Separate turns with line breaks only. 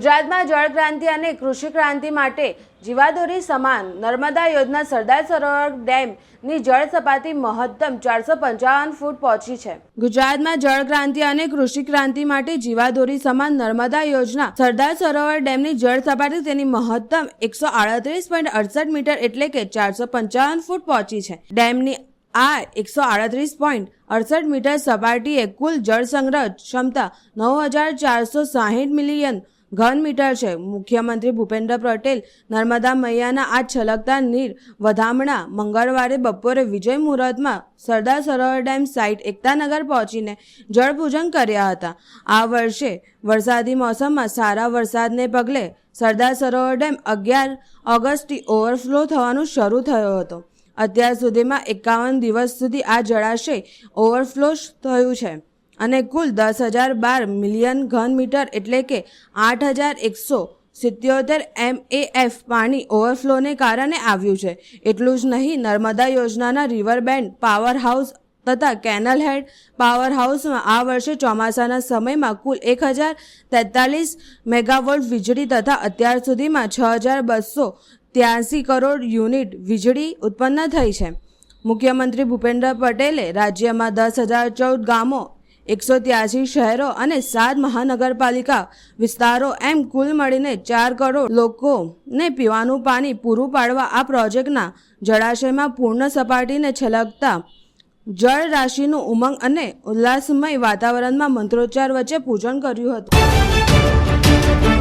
ગુજરાતમાં જળ ક્રાંતિ અને કૃષિ ક્રાંતિ માટે જીવાદોરી સમાન નર્મદા યોજના સરદાર સરોવર ડેમની જળ સપાટી મહત્તમ ચારસો પંચાવન ફૂટ પહોંચી છે. ગુજરાતમાં જળ ક્રાંતિ અને કૃષિ ક્રાંતિ માટે જીવાદોરી સમાન નર્મદા યોજના સરદાર સરોવર ડેમની જળ સપાટી તેની મહત્તમ એકસો આડત્રીસ પોઈન્ટ અડસઠ મીટર એટલે કે ચારસો પંચાવન ફૂટ પહોંચી છે. ડેમની આ એકસો આડત્રીસ પોઈન્ટ અડસઠ મીટર સપાટીએ કુલ જળ સંગ્રહ ક્ષમતા નવ હજાર ચારસો સાહીઠ મિલિયન ઘન મીટર છે. મુખ્યમંત્રી ભૂપેન્દ્ર પટેલ, નર્મદા મૈયાના આ છલકતા નીર, વધામણા, મંગળવારે બપોરે વિજય મુહૂર્તમાં સરદાર સરોવર ડેમ સાઇટ એકતાનગર પહોંચીને જળપૂજન કર્યા હતા. આ વર્ષે વરસાદી મોસમમાં સારા વરસાદને પગલે સરદાર સરોવર ડેમ અગિયાર ઓગસ્ટથી ઓવરફ્લો થવાનું શરૂ થયો હતો. અત્યાર સુધીમાં એકાવન દિવસ સુધી આ જળાશય ઓવરફ્લો થયું છે. અને કુલ દસ હજાર બાર મિલિયન ઘન મીટર એટલે કે આઠ હજાર એકસો સિત્યોતેર એમ એ એફ પાણી ઓવરફ્લોને કારણે આવ્યું છે. એટલું જ નહીં, નર્મદા યોજનાના રિવરબેન્ડ પાવર હાઉસ તથા કેનલ હેડ પાવર હાઉસમાં આ વર્ષે ચોમાસાના સમયમાં કુલ એક હજાર તેતાલીસ મેગાવોલ્ટ વીજળી તથા અત્યાર સુધીમાં છ હજાર બસો ત્યાસી કરોડ યુનિટ વીજળી ઉત્પન્ન થઈ છે. મુખ્યમંત્રી ભૂપેન્દ્ર પટેલે રાજ્યમાં દસ હજાર ચૌદ ગામો એકસો ત્યાસી શહેરો અને સાત મહાનગરપાલિકા વિસ્તારો એમ કુલ મળીને ચાર કરોડ લોકોને પીવાનું પાણી પૂરું પાડવા આ પ્રોજેક્ટના જળાશયમાં પૂર્ણ સપાટીને છલકતા જળ રાશિનું ઉમંગ અને ઉલ્લાસમય વાતાવરણમાં મંત્રોચ્ચાર વચ્ચે પૂજન કર્યું હતું.